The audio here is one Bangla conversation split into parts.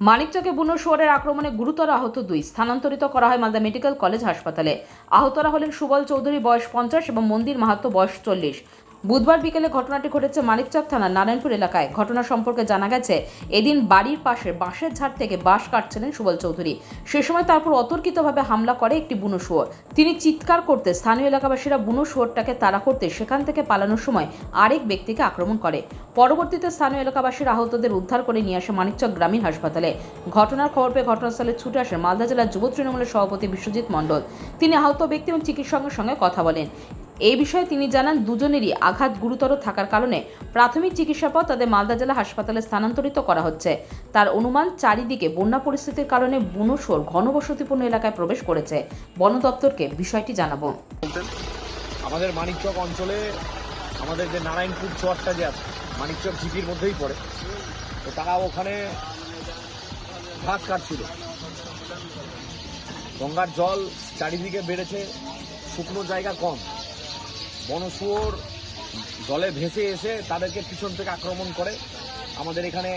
মানিকচকে বুনো শুয়ারের আক্রমণে গুরুতর আহত দুই। স্থানান্তরিত করা হয় মালদা মেডিকেল কলেজ হাসপাতালে। আহতরা হলেন সুবল চৌধুরী, বয়স পঞ্চাশ, এবং মন্দির মাহাত্ম বয়স চল্লিশ। বুধবার বিকেলে ঘটনাটি ঘটেছে মানিকচক থানার নারায়ণপুর এলাকায়। ঘটনা সম্পর্কে জানা গেছে, এদিন বাড়ির পাশে বাঁশের ঝাড় থেকে বাঁশ কাটছিলেন সুবল চৌধুরী। সে সময় তারপর অতর্কিতভাবে হামলা করে একটি বুনো শুয়োর। তিনি চিৎকার করতে স্থানীয় এলাকাবাসীরা বুনো শুয়োরটাকে তাড়া করতে সেখান থেকে পালানোর সময় আরেক ব্যক্তিকে আক্রমণ করে। পরবর্তীতে স্থানীয় এলাকাবাসীর আহতদের উদ্ধার করে নিয়ে আসে মানিকচক গ্রামীণ হাসপাতালে। ঘটনার খবর পেয়ে ঘটনাস্থলে ছুটে আসেন মালদা জেলার যুব তৃণমূলের সভাপতি বিশ্বজিৎ মণ্ডল। তিনি আহত ব্যক্তি এবং চিকিৎসকের সঙ্গে কথা বলেন। এই বিষয়ে তিনি জানান, দুজনেরই আঘাত গুরুতর থাকার কারণে প্রাথমিক চিকিৎসা পর তাদের মালদা জেলা হাসপাতালে স্থানান্তরিত করা হচ্ছে। তার অনুমান, চারিদিকে বন্যা পরিস্থিতির কারণে বুনোসোর, ঘনবসতিপূর্ণ এলাকায় প্রবেশ করেছে। বন দপ্তরকে বিষয়টি জানাব। আমাদের মানিকচক অঞ্চলে আমাদের যে নারায়ণপুর চরটা যে আছে, মানিকচক ঝিপির মধ্যেই পড়ে। তো তারা ওখানে ঘাস কাটছিল। গঙ্গার জল চারিদিকে বেড়েছে, শুকনো জায়গা কম। বনশুয়োর জলে ভেসে এসে তাদেরকে পিছন থেকে আক্রমণ করে। আমাদের এখানে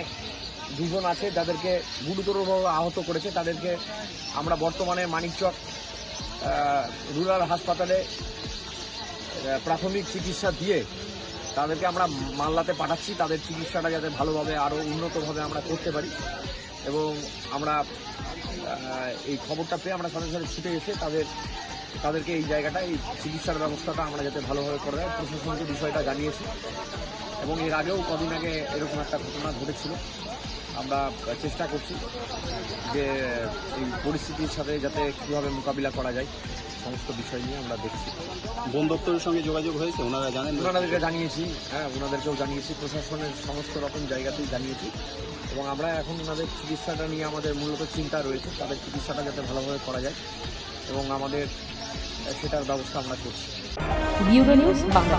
দুজন আছে যাদেরকে গুরুতরভাবে আহত করেছে। তাদেরকে আমরা বর্তমানে মানিকচক রুরাল হাসপাতালে প্রাথমিক চিকিৎসা দিয়ে তাদেরকে আমরা মাল্লাতে পাঠাচ্ছি। তাদের চিকিৎসাটা যাতে ভালোভাবে আরও উন্নতভাবে আমরা করতে পারি। এবং আমরা এই খবরটা পেয়ে আমরা সাথে ছুটে এসে তাদের তাদেরকে এই জায়গাটা এই চিকিৎসার ব্যবস্থাটা আমরা যাতে ভালোভাবে করে দেয়। প্রশাসনকে বিষয়টা জানিয়েছি। এবং এর আগেও কদিন আগে এরকম একটা ঘটনা ঘটেছিল। আমরা চেষ্টা করছি যে এই পরিস্থিতির সাথে যাতে কীভাবে মোকাবিলা করা যায় সমস্ত বিষয় নিয়ে আমরা দেখছি। বন দপ্তরের সঙ্গে যোগাযোগ হয়েছে? ওনারা জানেন ওনাদেরকে জানিয়েছি হ্যাঁ ওনাদেরকেও জানিয়েছি। প্রশাসনের সমস্ত রকম জায়গাতেই জানিয়েছি। এবং আমরা এখন ওনাদের চিকিৎসাটা নিয়ে আমাদের মূলত চিন্তা রয়েছে। তাদের চিকিৎসাটা যাতে ভালোভাবে করা যায়। এবং আমাদের সেটার ব্যবস্থা আমরা করছি। Bureau news Bangla